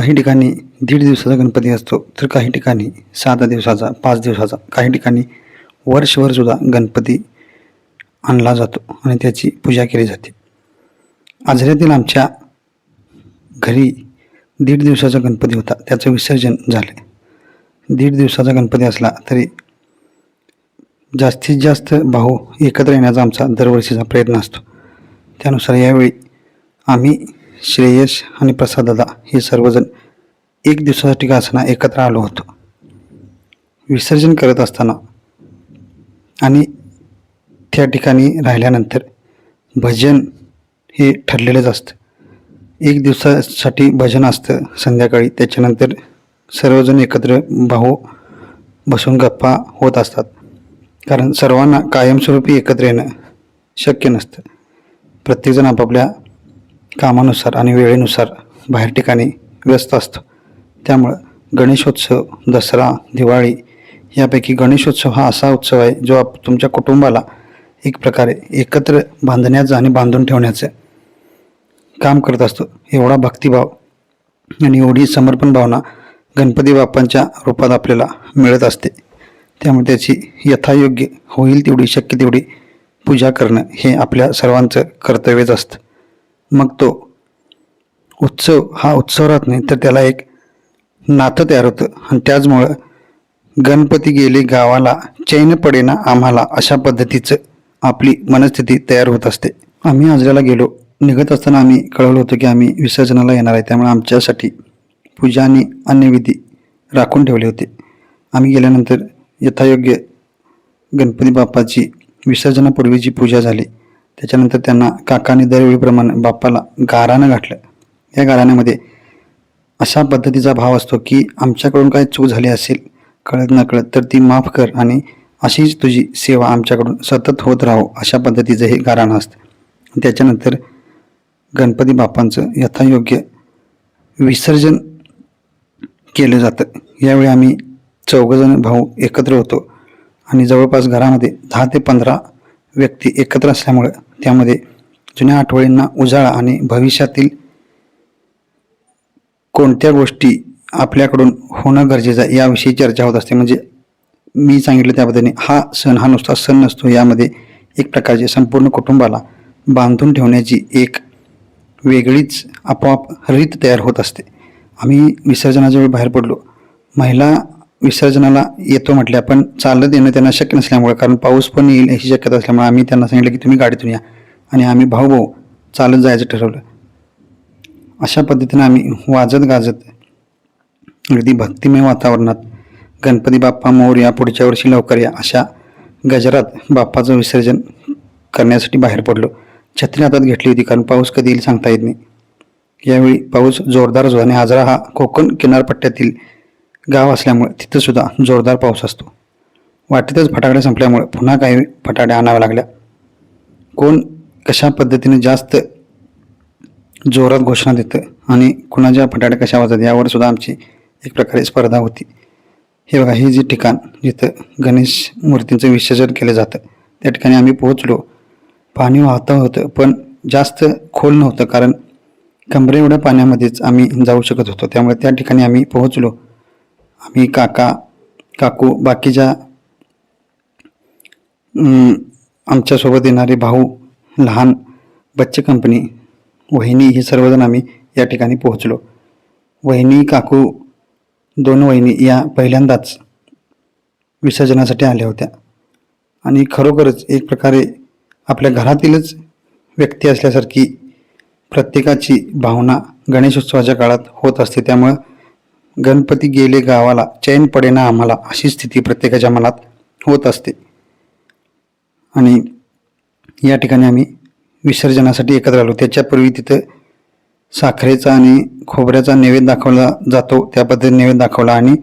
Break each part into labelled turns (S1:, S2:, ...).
S1: काही ठिकाणी दीड दिवसाचा गणपती असतो तर काही ठिकाणी सात दिवसाचा पाच दिवसाचा काही ठिकाणी वर्षभरसुद्धा गणपती आणला जातो आणि त्याची पूजा केली जाते. आजऱ्यातील आमच्या घरी दीड दिवसाचा गणपती होता त्याचं विसर्जन झाले. दीड दिवसाचा गणपती असला तरी जास्तीत जास्त भाऊ एकत्र येण्याचा आमचा दरवर्षीचा प्रयत्न असतो. त्यानुसार यावेळी आम्ही श्रेयश आणि प्रसाददादा हे सर्वजण एक दिवसासाठी का असताना एकत्र आलो होतो. विसर्जन करत असताना आणि त्या ठिकाणी राहिल्यानंतर भजन हे ठरलेलंच असतं. एक दिवसासाठी भजन असतं संध्याकाळी त्याच्यानंतर सर्वजण एकत्र भाऊ बसून गप्पा होत असतात. कारण सर्वांना कायमस्वरूपी एकत्र येणं शक्य नसतं. प्रत्येकजण आपापल्या कामानुसार आणि वेळेनुसार बाहेर ठिकाणी व्यस्त असतो. त्यामुळं गणेशोत्सव दसरा दिवाळी यापैकी गणेशोत्सव हा असा उत्सव आहे जो आप तुमच्या कुटुंबाला एक प्रकारे एकत्र बांधण्याचं आणि बांधून ठेवण्याचं काम करत असतो. एवढा भक्तिभाव आणि एवढी समर्पण भावना गणपती बाप्पांच्या रूपात आपल्याला मिळत असते. त्यामुळे त्याची यथायोग्य होईल तेवढी शक्य तेवढी पूजा करणं हे आपल्या सर्वांचं कर्तव्यच असतं. मग तो उत्सव हा उत्सव राहत नाही तर त्याला एक नातं तयार होतं. आणि त्याचमुळं गणपती गेले गावाला चैन पडेना आम्हाला अशा पद्धतीचं आपली मनस्थिती तयार होत असते. आम्ही आजऱ्याला गेलो. निघत असताना आम्ही कळवलं होतं की आम्ही विसर्जनाला येणार आहे. त्यामुळे आमच्यासाठी पूजा आणि अन्य विधी राखून ठेवले होते. आम्ही गेल्यानंतर यथायोग्य गणपती बाप्पाची विसर्जनापूर्वीची पूजा झाली त्याच्यानंतर त्यांना काकाने दरवेळीप्रमाणे बाप्पाला गारानं गाठलं या गाराण्यामध्ये अशा पद्धतीचा भाव असतो की आमच्याकडून काय चूक झाली असेल कळत नकळत तर ती माफ कर आणि अशीच तुझी सेवा आमच्याकडून सतत होत राहो अशा पद्धतीचं हे गाराणं असतं. त्याच्यानंतर गणपती बाप्पांचं यथायोग्य विसर्जन केलं जातं. यावेळी आम्ही चौघजण भाऊ एकत्र होतो आणि जवळपास घरामध्ये दहा ते पंधरा व्यक्ती एकत्र असल्यामुळं त्यामध्ये जुन्या आठवणींना उजाळा आणि भविष्यातील कोणत्या गोष्टी आपल्याकडून होणं गरजेचं आहे याविषयी चर्चा होत असते. म्हणजे मी सांगितलं त्या पद्धतीने हा सण हा नुसता सण नसतो. यामध्ये एक प्रकारचे संपूर्ण कुटुंबाला बांधून ठेवण्याची एक वेगळीच आपोआप रीत तयार होत असते. आम्ही विसर्जनाच्या वेळी बाहेर पडलो. महिला विसर्जनाला येतो म्हटल्या पण चालत येणं त्यांना शक्य नसल्यामुळे कारण पाऊस पण येईल याची शक्यता असल्यामुळे आम्ही त्यांना सांगितलं की तुम्ही गाडीतून या. आणि आम्ही भाऊ भाऊ चालत जायचं ठरवलं. अशा पद्धतीनं आम्ही वाजत गाजत अगदी भक्तिमय वातावरणात गणपती बाप्पा मोर या पुढच्या वर्षी लवकर या अशा गजरात बाप्पाचं विसर्जन करण्यासाठी बाहेर पडलो. छत्री हातात घेतली होती कारण पाऊस कधी येईल सांगता येत नाही. यावेळी पाऊस जोरदार जो आणि आजरा हा कोकण किनारपट्ट्यातील गाव असल्यामुळे तिथंसुद्धा जोरदार पाऊस असतो. वाटेतच फटाकड्या संपल्यामुळे पुन्हा काही फटाकड्या आणाव्या लागल्या. कोण कशा पद्धतीने जास्त जोरात घोषणा देतं आणि कुणाच्या फटाक्या कशा वाजतात यावर सुद्धा आमची एक प्रकारे स्पर्धा होती. हे बघा हे जे ठिकाण जिथं गणेश मूर्तींचं विसर्जन केलं जातं त्या ठिकाणी आम्ही पोहोचलो. पाणी वाहतं होतं पण जास्त खोल नव्हतं कारण कमरे एवढ्या पाण्यामध्येच आम्ही जाऊ शकत होतो. त्यामुळे त्या ठिकाणी आम्ही पोहोचलो. आम्ही काका काकू बाकीच्या आमच्यासोबत येणारे भाऊ लहान बच्चे कंपनी वहिनी हे सर्वजण आम्ही या ठिकाणी पोहोचलो. वहिनी काकू दोन वहिनी या पहिल्यांदाच विसर्जनासाठी आल्या होत्या. आणि खरोखरच एक प्रकारे आपल्या घरातीलच व्यक्ती असल्यासारखी प्रत्येकाची भावना गणेशोत्सवाच्या काळात होत असते. त्यामुळं गणपती गेले गावाला चैन पडेना आम्हाला अशी स्थिती प्रत्येकाच्या मनात होत असते. आणि या ठिकाणी आम्ही विसर्जनासाठी एकत्र आलो. त्याच्यापूर्वी तिथं साखरेचा आणि खोबऱ्याचा नैवेद्य दाखवला जातो. त्या पद्धतीने नैवेद्य दाखवला आणि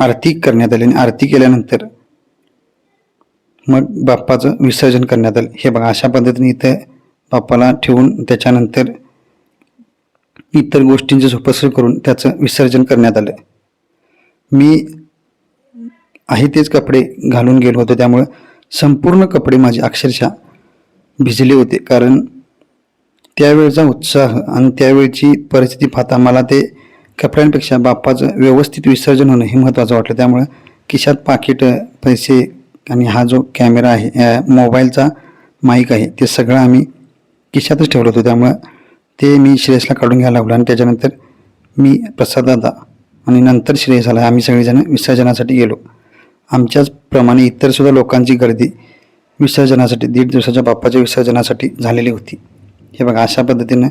S1: आरती करण्यात आली. आणि आरती केल्यानंतर मग बाप्पाचं विसर्जन करण्यात आलं. हे बघा अशा पद्धतीने इथं बाप्पाला ठेवून त्याच्यानंतर इतर गोष्टींचे सुपसर करून त्याचं विसर्जन करण्यात आलं मी आहे तेच कपडे घालून गेलो होतो त्यामुळं संपूर्ण कपडे माझे अक्षरशः भिजले होते. कारण त्यावेळचा उत्साह आणि त्यावेळची परिस्थिती पाहता मला ते कपड्यांपेक्षा बाप्पाचं व्यवस्थित विसर्जन होणं हे महत्त्वाचं वाटलं. त्यामुळं खिशात पाकिट पैसे आणि हा जो कॅमेरा आहे मोबाईलचा माईक आहे ते सगळं आम्ही खिशातच ठेवलं होतो. त्यामुळं ते मी श्रेयसला काढून घ्यायला लागलो आणि त्याच्यानंतर मी प्रसाददादा आणि नंतर श्रेयस आला. आम्ही सगळेजण विसर्जनासाठी गेलो. आमच्याच प्रमाणे इतरसुद्धा लोकांची गर्दी विसर्जनासाठी दीड दिवसाच्या बाप्पाच्या विसर्जनासाठी झालेली होती. हे बघा अशा पद्धतीनं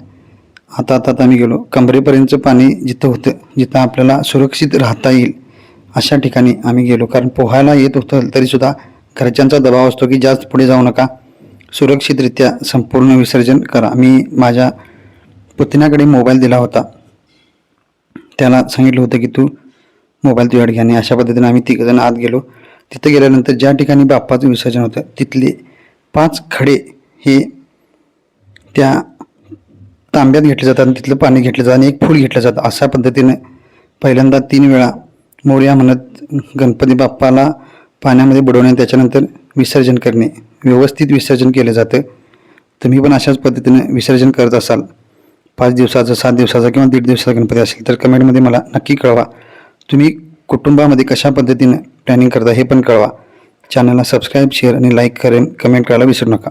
S1: आता आता आता आम्ही गेलो. कमरेपर्यंतचं पाणी जिथं होतं जिथं आपल्याला सुरक्षित राहता येईल अशा ठिकाणी आम्ही गेलो. कारण पोहायला येत होतं तरीसुद्धा घरच्यांचा दबाव असतो की जास्त पुढे जाऊ नका. सुरक्षितरित्या संपूर्ण विसर्जन करा. मी माझ्या पुतण्याकडे मोबाईल दिला होता. त्याला सांगितलं होतं की तू मोबाईल तुझ्याकडे घ्या आणि अशा पद्धतीने आम्ही तिघजण आत गेलो. तिथं गेल्यानंतर ज्या ठिकाणी बाप्पाचं विसर्जन होतं तिथले पाच खडे हे त्या तांब्यात घेतले जातात आणि तिथलं पाणी घेतलं जातं आणि एक फूल घेतलं जातं. अशा पद्धतीनं पहिल्यांदा तीन वेळा मोर्या म्हणत गणपती बाप्पाला पाण्यामध्ये बुडवणे त्याच्यानंतर विसर्जन करणे. व्यवस्थित विसर्जन केलं जातं. तुम्ही पण अशाच पद्धतीनं विसर्जन करत असाल. पाच दिवसाचं सात दिवसाचा किंवा दीड दिवसाचा गणपती असेल तर कमेंटमध्ये मला नक्की कळवा. तुम्ही कुटुंबामध्ये कशा पद्धतीनं प्लॅनिंग करता हे पण कळवा. चॅनलला सबस्क्राईब शेअर आणि लाईक करेन. कमेंट करायला विसरू नका.